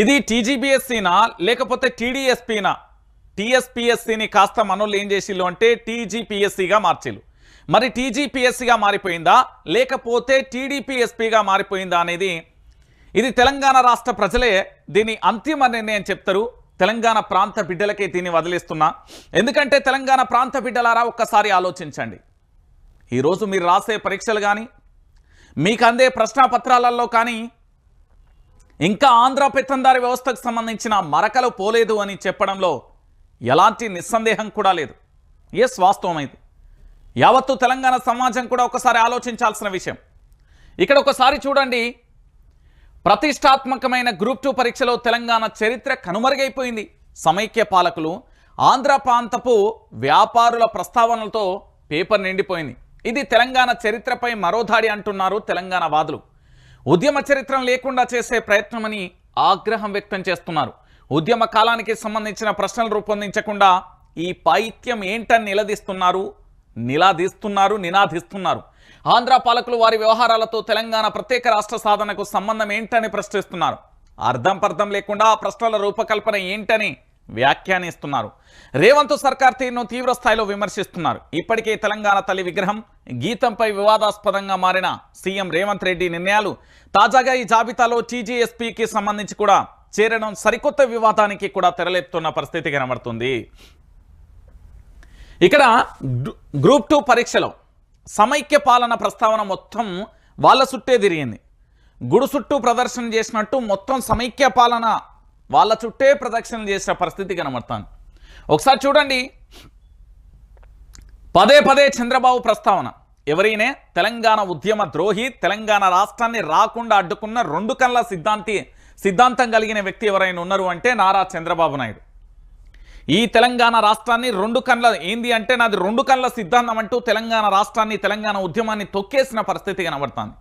ఇది టీజీబీఎస్సీనా? లేకపోతే టీడీఎస్పీనా? టీఎస్పీఎస్సీని కాస్త మనోళ్ళు ఏం చేసిల్లు అంటే టీజీపీఎస్సీగా మార్చిల్లు మరి టీజీపీఎస్సీగా మారిపోయిందా? లేకపోతే టీడీపీఎస్పీగా మారిపోయిందా అనేది ఇది తెలంగాణ రాష్ట్ర ప్రజలే దీని అంతిమ నిర్ణయం చెప్తారు. తెలంగాణ ప్రాంత బిడ్డలకే దీన్ని వదిలేస్తున్నా. ఎందుకంటే తెలంగాణ ప్రాంత బిడ్డలారా ఒక్కసారి ఆలోచించండి. ఈరోజు మీరు రాసే పరీక్షలు కానీ మీకు అందే ప్రశ్నాపత్రాలలో కానీ ఇంకా ఆంధ్ర పెత్తందారి వ్యవస్థకు సంబంధించిన మరకలు పోలేదు అని చెప్పడంలో ఎలాంటి నిస్సందేహం కూడా లేదు. ఎస్ వాస్తవం ఇది. యావత్తు తెలంగాణ సమాజం కూడా ఒకసారి ఆలోచించాల్సిన విషయం. ఇక్కడ ఒకసారి చూడండి. ప్రతిష్టాత్మకమైన గ్రూప్ టూ పరీక్షలో తెలంగాణ చరిత్ర కనుమరుగైపోయింది. సమైక్య పాలకులు ఆంధ్ర ప్రాంతపు వ్యాపారుల ప్రస్తావనలతో పేపర్ నిండిపోయింది. ఇది తెలంగాణ చరిత్రపై మరో దాడి అంటున్నారు తెలంగాణ వాదులు. ఉద్యమ చరిత్ర లేకుండా చేసే ప్రయత్నమని ఆగ్రహం వ్యక్తం చేస్తున్నారు. ఉద్యమ కాలానికి సంబంధించిన ప్రశ్నలు రూపొందించకుండా ఈ పాయిత్యం ఏంటని నిలదీస్తున్నారు నిలాదీస్తున్నారు నినాదిస్తున్నారు. ఆంధ్ర పాలకులు వారి వ్యవహారాలతో తెలంగాణ ప్రత్యేక రాష్ట్ర సాధనకు సంబంధం ఏంటని ప్రశ్నిస్తున్నారు. అర్థం పర్థం లేకుండా ఆ ప్రశ్నల రూపకల్పన ఏంటని వ్యాఖ్యానిస్తున్నారు. రేవంత్ సర్కార్ తీరును తీవ్ర స్థాయిలో విమర్శిస్తున్నారు. ఇప్పటికే తెలంగాణ తల్లి విగ్రహం గీతంపై వివాదాస్పదంగా మారిన సీఎం రేవంత్ రెడ్డి నిర్ణయాలు తాజాగా ఈ జాబితాలో టీజీఎస్పీకి సంబంధించి కూడా చేరడం సరికొత్త వివాదానికి కూడా తెరలేపుతున్న పరిస్థితి కనబడుతుంది. ఇక్కడ గ్రూప్ టూ పరీక్షలో సమైక్య పాలన ప్రస్తావన మొత్తం వాళ్ళ చుట్టే తిరిగింది. గుడు చుట్టూ ప్రదర్శన చేసినట్టు మొత్తం సమైక్య పాలన వాళ్ళ చుట్టే ప్రదక్షిణ చేసిన పరిస్థితి కనబడతాను ఒకసారి చూడండి. పదే పదే చంద్రబాబు ప్రస్తావన. ఎవరైనా? తెలంగాణ ఉద్యమ ద్రోహి తెలంగాణ రాష్ట్రాన్ని రాకుండా అడ్డుకున్న రెండు కళ్ళ సిద్ధాంతి సిద్ధాంతం కలిగిన వ్యక్తి ఎవరైనా ఉన్నారు అంటే నారా చంద్రబాబు నాయుడు. ఈ తెలంగాణ రాష్ట్రాన్ని రెండు కళ్ళ ఏంది అంటే నాది రెండు కళ్ళ సిద్ధాంతం అంటూ తెలంగాణ రాష్ట్రాన్ని తెలంగాణ ఉద్యమాన్ని తొక్కేసిన పరిస్థితి కనబడుతుంది.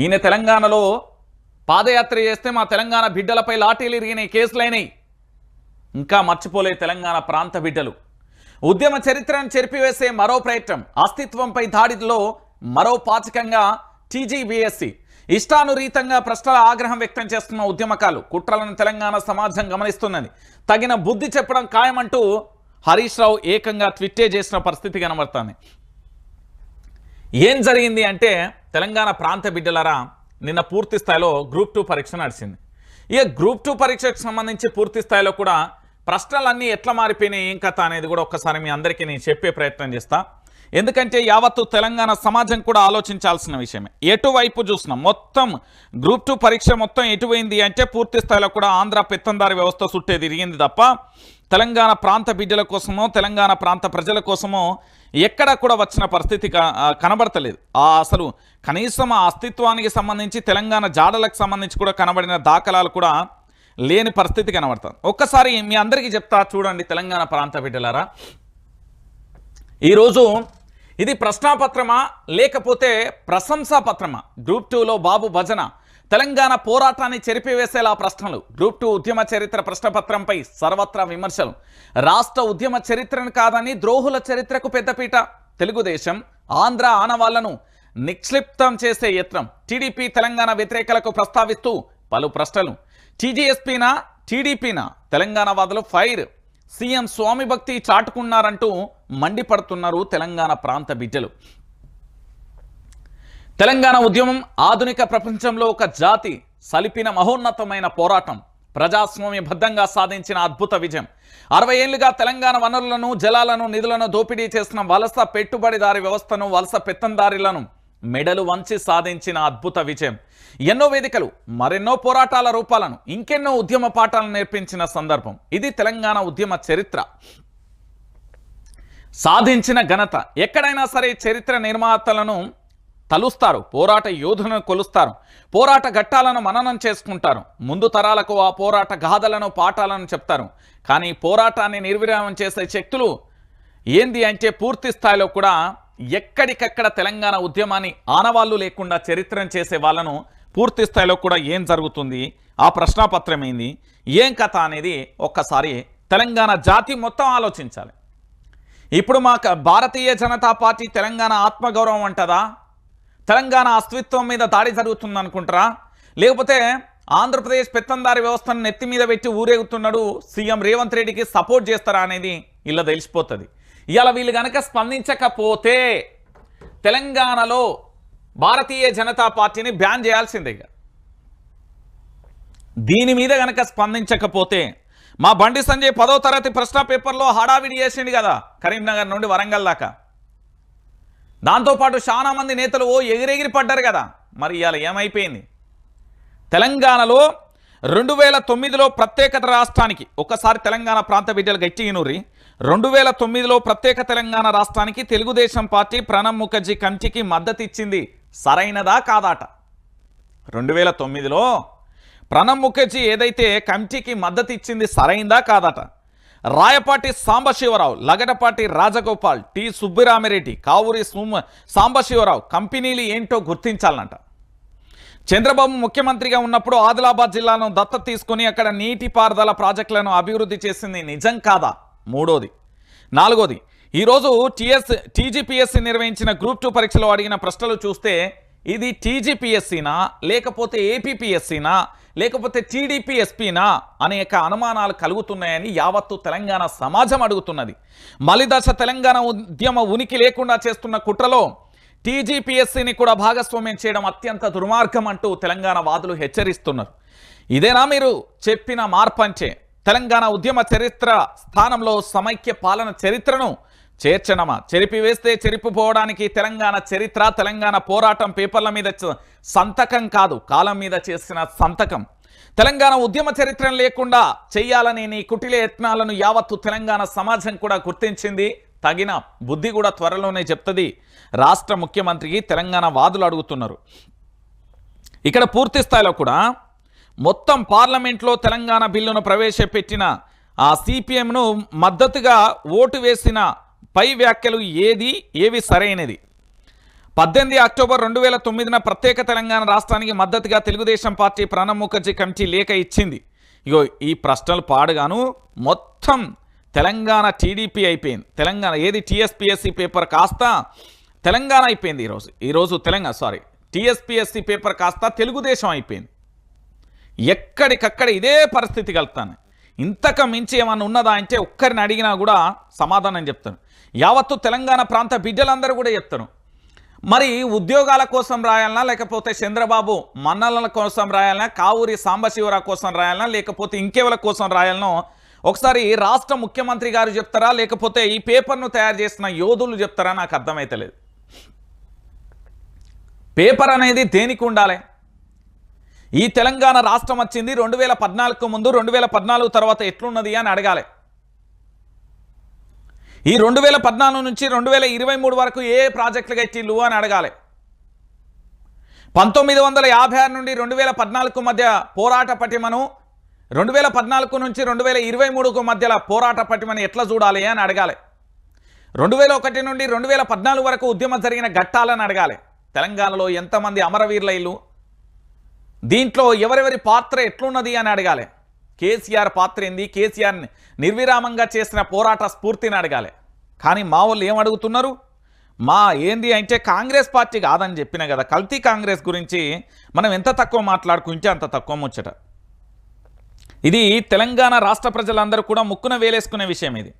ఈయన తెలంగాణలో పాదయాత్ర చేస్తే మా తెలంగాణ బిడ్డలపై లాఠీలు ఇరిగినాయి కేసులైనాయి ఇంకా మర్చిపోలే తెలంగాణ ప్రాంత బిడ్డలు. ఉద్యమ చరిత్రను చెరిపివేసే మరో ప్రయత్నం. అస్తిత్వంపై దాడిలో మరో పాచకంగా టీజీబీఎస్సీ ఇష్టానురీతంగా ప్రశ్నల ఆగ్రహం వ్యక్తం చేస్తున్న ఉద్యమకాలు. కుట్రలను తెలంగాణ సమాజం గమనిస్తున్నది. తగిన బుద్ధి చెప్పడం ఖాయమంటూ హరీష్ రావు ఏకంగా ట్విట్టే చేసిన పరిస్థితి కనబడుతుంది. ఏం జరిగింది అంటే తెలంగాణ ప్రాంత బిడ్డలరా నిన్న పూర్తి స్థాయిలో గ్రూప్ టూ పరీక్ష నడిచింది. ఇక గ్రూప్ టూ పరీక్షకు సంబంధించి పూర్తి స్థాయిలో కూడా ప్రశ్నలన్నీ ఎట్లా మారిపోయినాయి ఏం కథ అనేది కూడా ఒక్కసారి మీ అందరికీ నేను చెప్పే ప్రయత్నం చేస్తా. ఎందుకంటే యావత్తు తెలంగాణ సమాజం కూడా ఆలోచించాల్సిన విషయమే. ఎటువైపు చూసినాం? మొత్తం గ్రూప్ టూ పరీక్ష మొత్తం ఎటువైంది అంటే పూర్తి స్థాయిలో కూడా ఆంధ్ర పెత్తందారి వ్యవస్థ చుట్టే తిరిగింది తప్ప తెలంగాణ ప్రాంత బిడ్డల కోసమో తెలంగాణ ప్రాంత ప్రజల కోసమో ఎక్కడ కూడా వచ్చిన పరిస్థితి కనబడతలేదు. ఆ అసలు కనీసం ఆ అస్తిత్వానికి సంబంధించి తెలంగాణ జాడలకు సంబంధించి కూడా కనబడిన దాఖలాలు కూడా లేని పరిస్థితి కనబడుతుంది. ఒక్కసారి మీ అందరికీ చెప్తా చూడండి తెలంగాణ ప్రాంత బిడ్డలారా. ఈరోజు ఇది ప్రశ్నాపత్రమా లేకపోతే ప్రశంసా పత్రమా గ్రూప్ టూలో బాబు భజన తెలంగాణ పోరాటాన్ని చెరిపివేసేలా ప్రశ్నలు. గ్రూప్ టూ ఉద్యమ చరిత్ర ప్రశ్నపత్రంపై సర్వత్రా విమర్శలు. రాష్ట్ర ఉద్యమ చరిత్రను కాదని ద్రోహుల చరిత్రకు పెద్దపీట. తెలుగుదేశం ఆంధ్ర ఆనవాళ్ళను నిక్షిప్తం చేసే యత్నం. టీడీపీ తెలంగాణ వ్యతిరేకలకు ప్రస్తావిస్తూ పలు ప్రశ్నలు. టీజీఎస్పీనా టీడీపీనా? తెలంగాణ వాదులు ఫైర్. సీఎం స్వామి భక్తి చాటుకున్నారంటూ మండిపడుతున్నారు తెలంగాణ ప్రాంత బిడ్డలు. తెలంగాణ ఉద్యమం ఆధునిక ప్రపంచంలో ఒక జాతి సలిపిన మహోన్నతమైన పోరాటం. ప్రజాస్వామ్యబద్ధంగా సాధించిన అద్భుత విజయం. అరవై ఏళ్ళుగా తెలంగాణ వనరులను జలాలను నిధులను దోపిడీ చేసిన వలస పెట్టుబడిదారి వ్యవస్థను వలస పెత్తందారులను మెడలు వంచి సాధించిన అద్భుత విజయం. ఎన్నో వేదికలు మరెన్నో పోరాటాల రూపాలను ఇంకెన్నో ఉద్యమ పాఠాలను నేర్పించిన సందర్భం. ఇది తెలంగాణ ఉద్యమ చరిత్ర. సాధించిన ఘనత. ఎక్కడైనా సరే చరిత్ర నిర్మాతలను తలుస్తారు పోరాట యోధులను కొలుస్తారు పోరాట ఘట్టాలను మననం చేసుకుంటారు. ముందు తరాలకు ఆ పోరాట గాథలను పాఠాలను చెప్తారు. కానీ పోరాటాన్ని నిర్విరామం చేసే శక్తులు ఏంది అంటే పూర్తి స్థాయిలో కూడా ఎక్కడికక్కడ తెలంగాణ ఉద్యమాన్ని ఆనవాళ్ళు లేకుండా చరిత్రను చేసే వాళ్ళను పూర్తి స్థాయిలో కూడా ఏం జరుగుతుంది? ఆ ప్రశ్నాపత్రం ఏంది? ఏం కథ అనేది ఒక్కసారి తెలంగాణ జాతి మొత్తం ఆలోచించాలి. ఇప్పుడు మా భారతీయ జనతా పార్టీ తెలంగాణ ఆత్మగౌరవం అంటదా? తెలంగాణ అస్తిత్వం మీద దాడి జరుగుతుంది అనుకుంటారా? లేకపోతే ఆంధ్రప్రదేశ్ పెత్తందారి వ్యవస్థను నెత్తి మీద పెట్టి ఊరేగుతున్నాడు సీఎం రేవంత్ రెడ్డికి సపోర్ట్ చేస్తారా అనేది ఇలా తెలిసిపోతుంది. ఇలా వీళ్ళు కనుక స్పందించకపోతే తెలంగాణలో భారతీయ జనతా పార్టీని బ్యాన్ చేయాల్సిందే ఇక. దీని మీద కనుక స్పందించకపోతే మా బండి సంజయ్ పదో తరగతి ప్రశ్న పేపర్లో హడావిడి చేసిండు కదా కరీంనగర్ నుండి వరంగల్ దాకా. దాంతోపాటు చాలా మంది నేతలు ఓ ఎగిరెగిరి పడ్డారు కదా. మరి ఇవాళ ఏమైపోయింది? తెలంగాణలో రెండు వేల తొమ్మిదిలో ప్రత్యేకత రాష్ట్రానికి ఒక్కసారి తెలంగాణ ప్రాంత బిడ్డలు గట్టిగినూరి రెండు వేల తొమ్మిదిలో ప్రత్యేక తెలంగాణ రాష్ట్రానికి తెలుగుదేశం పార్టీ ప్రణబ్ ముఖర్జీ కమిటీకి మద్దతు ఇచ్చింది సరైనదా కాదాట? రెండు వేల తొమ్మిదిలో ప్రణబ్ ముఖర్జీ ఏదైతే కమిటీకి మద్దతు ఇచ్చింది సరైందా కాదట? రాయపాటి సాంబశివరావు లగడపాటి రాజగోపాల్ టి సుబ్బిరామిరెడ్డి కావూరి సుమ్ సాంబశివరావు కంపెనీలు ఏంటో గుర్తించాలంట. చంద్రబాబు ముఖ్యమంత్రిగా ఉన్నప్పుడు ఆదిలాబాద్ జిల్లాను దత్తత తీసుకుని అక్కడ నీటిపారుదల ప్రాజెక్టులను అభివృద్ధి చేసింది నిజం కాదా? మూడోది. నాలుగోది ఈరోజు టీఎస్ టీజీపీఎస్సీ నిర్వహించిన గ్రూప్ టూ పరీక్షలో అడిగిన ప్రశ్నలు చూస్తే ఇది టీజీపీఎస్సీనా? లేకపోతే ఏపీపీఎస్సీనా? లేకపోతే టీడీపీఎస్పీనా? అనేక అనుమానాలు కలుగుతున్నాయని యావత్తు తెలంగాణ సమాజం అడుగుతున్నది. మలిదశ తెలంగాణ ఉద్యమ ఉనికి లేకుండా చేస్తున్న కుట్రలో టీజీపీఎస్సీని కూడా భాగస్వామ్యం చేయడం అత్యంత దుర్మార్గం అంటూ తెలంగాణ వాదులు హెచ్చరిస్తున్నారు. ఇదేనా మీరు చెప్పిన మార్పంచే? తెలంగాణ ఉద్యమ చరిత్ర స్థానంలో సమైక్య పాలన చరిత్రను చేర్చనమా? చెరిపివేస్తే చెరిపిపోవడానికి తెలంగాణ చరిత్ర తెలంగాణ పోరాటం పేపర్ల మీద సంతకం కాదు. కాలం మీద చేసిన సంతకం. తెలంగాణ ఉద్యమ చరిత్ర లేకుండా చెయ్యాలని నీ కుటిల యత్నాలను యావత్తు తెలంగాణ సమాజం కూడా గుర్తించింది. తగిన బుద్ధి కూడా త్వరలోనే చెప్తుంది. రాష్ట్ర ముఖ్యమంత్రికి తెలంగాణ వాదులు అడుగుతున్నారు. ఇక్కడ పూర్తి స్థాయిలో కూడా మొత్తం పార్లమెంట్లో తెలంగాణ బిల్లును ప్రవేశపెట్టిన ఆ సిపిఎంను మద్దతుగా ఓటు వేసిన పై వ్యాఖ్యలు ఏది ఏవి సరైనది? పద్దెనిమిది అక్టోబర్ రెండు వేల తొమ్మిదిన ప్రత్యేక తెలంగాణ రాష్ట్రానికి మద్దతుగా తెలుగుదేశం పార్టీ ప్రణబ్ ముఖర్జీ కమిటీ లేఖ ఇచ్చింది. ఇగో ఈ ప్రశ్నలు పాడుగాను మొత్తం తెలంగాణ టీడీపీ అయిపోయింది. తెలంగాణ ఏది? టీఎస్పిఎస్సి పేపర్ కాస్త తెలంగాణ అయిపోయింది ఈరోజు. ఈరోజు తెలంగాణ సారీ టీఎస్పిఎస్సి పేపర్ కాస్త తెలుగుదేశం అయిపోయింది. ఎక్కడికక్కడ ఇదే పరిస్థితి కలుగుతాను ఇంతక మించి ఏమన్నా ఉన్నదా అంటే ఒక్కరిని అడిగినా కూడా సమాధానం చెప్తాను. యావత్తు తెలంగాణ ప్రాంత బిడ్డలందరూ కూడా చెప్తారు. మరి ఉద్యోగాల కోసం రాయాలనా లేకపోతే చంద్రబాబు మన్నల కోసం రాయాలనా కావూరి సాంబశివరావు కోసం రాయాలనా లేకపోతే ఇంకెవల కోసం రాయాలనో ఒకసారి రాష్ట్ర ముఖ్యమంత్రి గారు చెప్తారా లేకపోతే ఈ పేపర్ను తయారు చేసిన యోధులు చెప్తారా నాకు అర్థమైతలేదు. పేపర్ అనేది దేనికి ఉండాలి? ఈ తెలంగాణ రాష్ట్రం వచ్చింది రెండు వేల పద్నాలుగు ముందు రెండు వేల పద్నాలుగు తర్వాత ఎట్లున్నది అని అడగాలి. ఈ రెండు వేల పద్నాలుగు నుంచి రెండు వేల ఇరవై మూడు వరకు ఏ ప్రాజెక్టులు కట్టిల్లు అని అడగాలి. పంతొమ్మిది వందల యాభై ఆరు నుండి రెండు వేల పద్నాలుగు మధ్య పోరాట పటిమను రెండు వేల పద్నాలుగు నుంచి రెండు వేల ఇరవై మూడుకు మధ్యలో పోరాట పటిమను ఎట్లా చూడాలి అని అడగాలి. రెండు వేల ఒకటి నుండి రెండు వేల పద్నాలుగు వరకు ఉద్యమం జరిగిన ఘట్టాలని అడగాలి. తెలంగాణలో ఎంతమంది అమరవీరుల ఇల్లు? దీంట్లో ఎవరెవరి పాత్ర ఎట్లున్నది అని అడగాలి. కేసీఆర్ పాత్ర ఏంది? కేసీఆర్ నిర్విరామంగా చేసిన పోరాట స్ఫూర్తిని అడగాలి. కానీ మా వాళ్ళు ఏం అడుగుతున్నారు? మా ఏంది అంటే కాంగ్రెస్ పార్టీ కాదని చెప్పిన కదా కల్తీ కాంగ్రెస్ గురించి మనం ఎంత తక్కువ మాట్లాడుకుంటే అంత తక్కువ ముచ్చట. ఇది తెలంగాణ రాష్ట్ర ప్రజలందరూ కూడా ముక్కున వేలేసుకునే విషయం ఇది.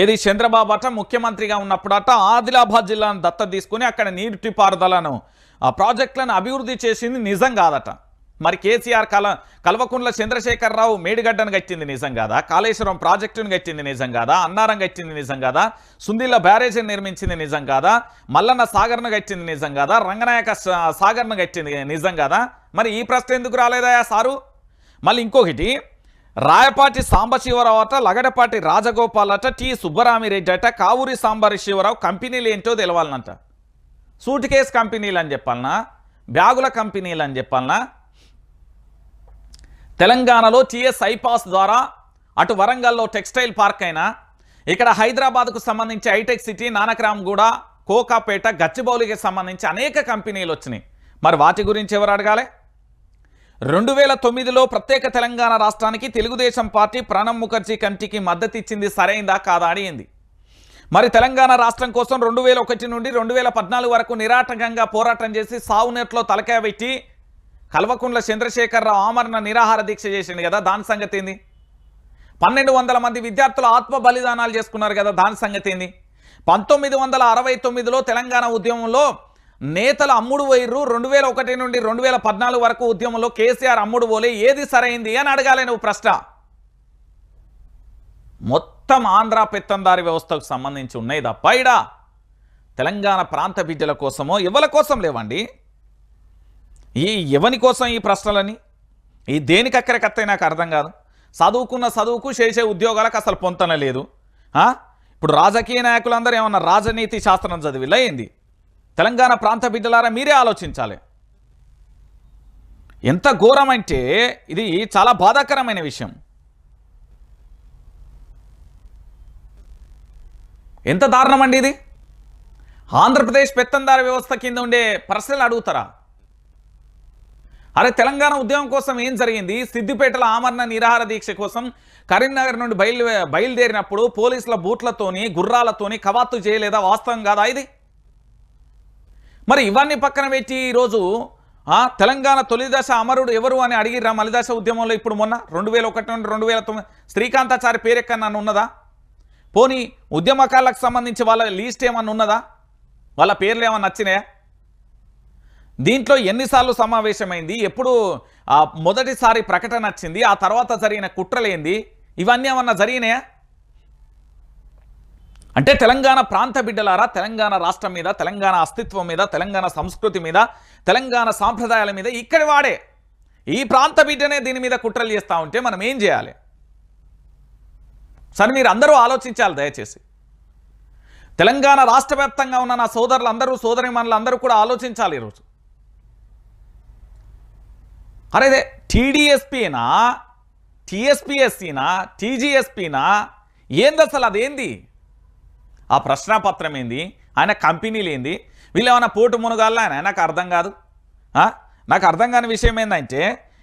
ఏది చంద్రబాబు అట ముఖ్యమంత్రిగా ఉన్నప్పుడట ఆదిలాబాద్ జిల్లాను దత్త తీసుకుని అక్కడ నీటిపారుదలను ఆ ప్రాజెక్టులను అభివృద్ధి చేసింది నిజం కాదట. మరి కేసీఆర్ కల కల్వకుంట్ల చంద్రశేఖరరావు మేడిగడ్డను గచ్చింది నిజం కాదా? కాళేశ్వరం ప్రాజెక్టును గచ్చింది నిజం కాదా? అన్నారం గచ్చింది నిజం కాదా? సుందిల్ల బ్యారేజీని నిర్మించింది నిజం కాదా? మల్లన్న సాగర్ను గచ్చింది నిజం కాదా? రంగనాయక సా- సాగర్ను గచ్చింది నిజం కాదా? మరి ఈ ప్రశ్న ఎందుకు రాలేదా సారు? మళ్ళీ ఇంకొకటి రాయపాటి సాంబశివరావు అట లగడపాటి రాజగోపాల్ అట టి సుబ్బరామిరెడ్డి అట కావూరి సాంబశివరావు కంపెనీలు ఏంటో తెలవాలనంట. సూట్ కేస్ కంపెనీలు అని చెప్పాలనా? బ్యాగుల కంపెనీలు అని చెప్పాలనా? తెలంగాణలో టీఎస్ ఐపాస్ ద్వారా అటు వరంగల్లో టెక్స్టైల్ పార్క్ అయినా ఇక్కడ హైదరాబాద్కు సంబంధించి హైటెక్ సిటీ నానక్రామ్గూడ కోకాపేట గచ్చిబౌలికి సంబంధించి అనేక కంపెనీలు వచ్చినాయి. మరి వాటి గురించి ఎవరు అడగాలి? రెండు వేల తొమ్మిదిలో ప్రత్యేక తెలంగాణ రాష్ట్రానికి తెలుగుదేశం పార్టీ ప్రణబ్ ముఖర్జీ కమిటీకి మద్దతు ఇచ్చింది సరైందా కాదా అడిగింది మరి తెలంగాణ రాష్ట్రం కోసం రెండు వేల ఒకటి నుండి రెండు వేల పద్నాలుగు వరకు నిరాటకంగా పోరాటం చేసి సావునెట్లో తలకాయ పెట్టి కల్వకుంట్ల చంద్రశేఖరరావు ఆమరణ నిరాహార దీక్ష చేసిండు కదా దాని సంగతి ఏంది? పన్నెండు వందల మంది విద్యార్థులు ఆత్మ బలిదానాలు చేసుకున్నారు కదా దాని సంగతి ఏంది? పంతొమ్మిది వందల అరవై తొమ్మిదిలో తెలంగాణ ఉద్యమంలో నేతలు అమ్ముడు పోయిర్రు రెండు వేల ఒకటి నుండి రెండు వేల పద్నాలుగు వరకు ఉద్యమంలో కేసీఆర్ అమ్ముడు పోలే ఏది సరైంది అని అడగాలి నువ్వు ప్రశ్న. మొత్తం ఆంధ్ర పెత్తందారి వ్యవస్థకు సంబంధించి ఉన్నాయి తప్ప తెలంగాణ ప్రాంత బిడ్డల కోసమో ఎవరి కోసం లేవండి? ఈ ఎవని కోసం ఈ ప్రశ్నలని? ఈ దేనికి అక్కడికత్తే నాకు అర్థం కాదు. చదువుకున్న చదువుకు చేసే ఉద్యోగాలకు అసలు పొంతన లేదు. ఇప్పుడు రాజకీయ నాయకులందరూ ఏమన్నా రాజనీతి శాస్త్రం చదివిలా ఏంది? తెలంగాణ ప్రాంత బిడ్డలారా మీరే ఆలోచించాలి. ఎంత ఘోరం అంటే ఇది చాలా బాధాకరమైన విషయం. ఎంత దారుణం అండి ఇది? ఆంధ్రప్రదేశ్ పెత్తందార వ్యవస్థ కింద ఉండే ప్రశ్నలు అడుగుతారా? అరే తెలంగాణ ఉద్యమం కోసం ఏం జరిగింది? సిద్దిపేటల ఆమరణ నిరాహార దీక్ష కోసం కరీంనగర్ నుండి బయలు బయలుదేరినప్పుడు పోలీసుల బూట్లతోని గుర్రాలతోని కవాత్తు చేయలేదా? వాస్తవం కాదా ఇది? మరి ఇవన్నీ పక్కన పెట్టి ఈరోజు తెలంగాణ తొలిదశ అమరుడు ఎవరు అని అడిగిర్రా మలిదశ ఉద్యమంలో ఇప్పుడు మొన్న? రెండు వేల ఒకటి నుండి రెండు వేల తొమ్మిది శ్రీకాంతాచారి పేరెక్కన్నా ఉన్నదా? పోనీ ఉద్యమకాలకు సంబంధించి వాళ్ళ లీస్ట్ ఏమన్నా ఉన్నదా? వాళ్ళ పేర్లు ఏమన్నా నచ్చినాయా? దీంట్లో ఎన్నిసార్లు సమావేశమైంది ఎప్పుడు మొదటిసారి ప్రకటన వచ్చింది ఆ తర్వాత జరిగిన కుట్రలేంది ఇవన్నీ ఏమన్నా జరిగినాయా? అంటే తెలంగాణ ప్రాంత బిడ్డలారా? తెలంగాణ రాష్ట్రం మీద తెలంగాణ అస్తిత్వం మీద తెలంగాణ సంస్కృతి మీద తెలంగాణ సాంప్రదాయాల మీద ఇక్కడి వాడే. ఈ ప్రాంత బిడ్డనే దీని మీద కుట్రలు చేస్తూ ఉంటే మనం ఏం చేయాలి? సరే మీరు అందరూ ఆలోచించాలి దయచేసి. తెలంగాణ రాష్ట్ర ఉన్న నా సోదరులందరూ సోదరి మనలందరూ అందరూ కూడా ఆలోచించాలి ఈరోజు. అరే టీడీఎస్పీనా? టీఎస్పీఎస్సీనా? టీజీఎస్పీనా? ఏంది అసలు అదేంది? ఆ ప్రశ్నాపత్రం ఏంది? ఆయన కంపెనీలు ఏంది? వీళ్ళు ఏమైనా పోటు మునగాల ఆయన? నాకు అర్థం కాదు. నాకు అర్థం కాని విషయం ఏంటంటే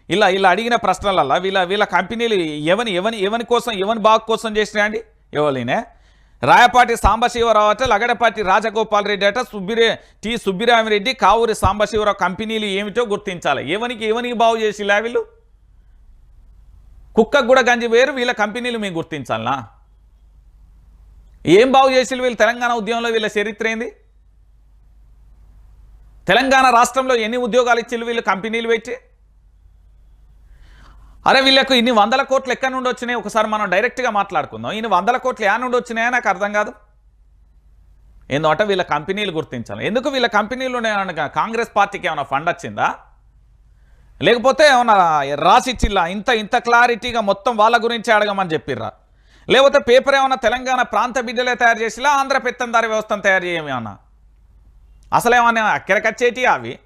ఇలా ఇలా అడిగిన ప్రశ్నలల్లా వీళ్ళ వీళ్ళ కంపెనీలు ఎవని ఎవని ఎవని కోసం ఎవని బాగు కోసం చేసినాయండి? ఎవరినే? రాయపాటి సాంబశివరావు అట లగడపాటి రాజగోపాల్ రెడ్డి అట సుబ్బిరే టి సుబ్బిరామిరెడ్డి కావూరి సాంబశివరావు కంపెనీలు ఏమిటో గుర్తించాలి. ఎవనికి ఏవనికి బాగు చేసి వీళ్ళు? కుక్కకు కూడా గంజి వేరు వీళ్ళ కంపెనీలు మేము గుర్తించాలనా? ఏం బాగు చేసి వీళ్ళు? తెలంగాణ ఉద్యమంలో వీళ్ళ చరిత్ర ఏంది? తెలంగాణ రాష్ట్రంలో ఎన్ని ఉద్యోగాలు ఇచ్చి వీళ్ళు కంపెనీలు పెట్టి? అరే వీళ్ళకు ఇన్ని వందల కోట్లు ఎక్కడి నుండి వచ్చినాయి? ఒకసారి మనం డైరెక్ట్గా మాట్లాడుకుందాం. ఇన్ని వందల కోట్లు ఏ నుండి వచ్చినాయో? నాకు అర్థం కాదు. ఏందంటే వీళ్ళ కంపెనీలు గుర్తించాలి. ఎందుకు వీళ్ళ కంపెనీలు ఉన్నాయనగా కాంగ్రెస్ పార్టీకి ఏమైనా ఫండ్ వచ్చిందా? లేకపోతే ఏమన్నా రాసిచ్చిల్లా ఇంత ఇంత క్లారిటీగా మొత్తం వాళ్ళ గురించి అడగమని చెప్పిర్రా? లేకపోతే పేపర్ ఏమన్నా తెలంగాణ ప్రాంత బిడ్డలే తయారు చేసిలా? ఆంధ్ర పెత్తందారి వ్యవస్థను తయారు చేయమేమన్నా అసలు ఏమన్నా అక్కడికి వచ్చేటి అవి?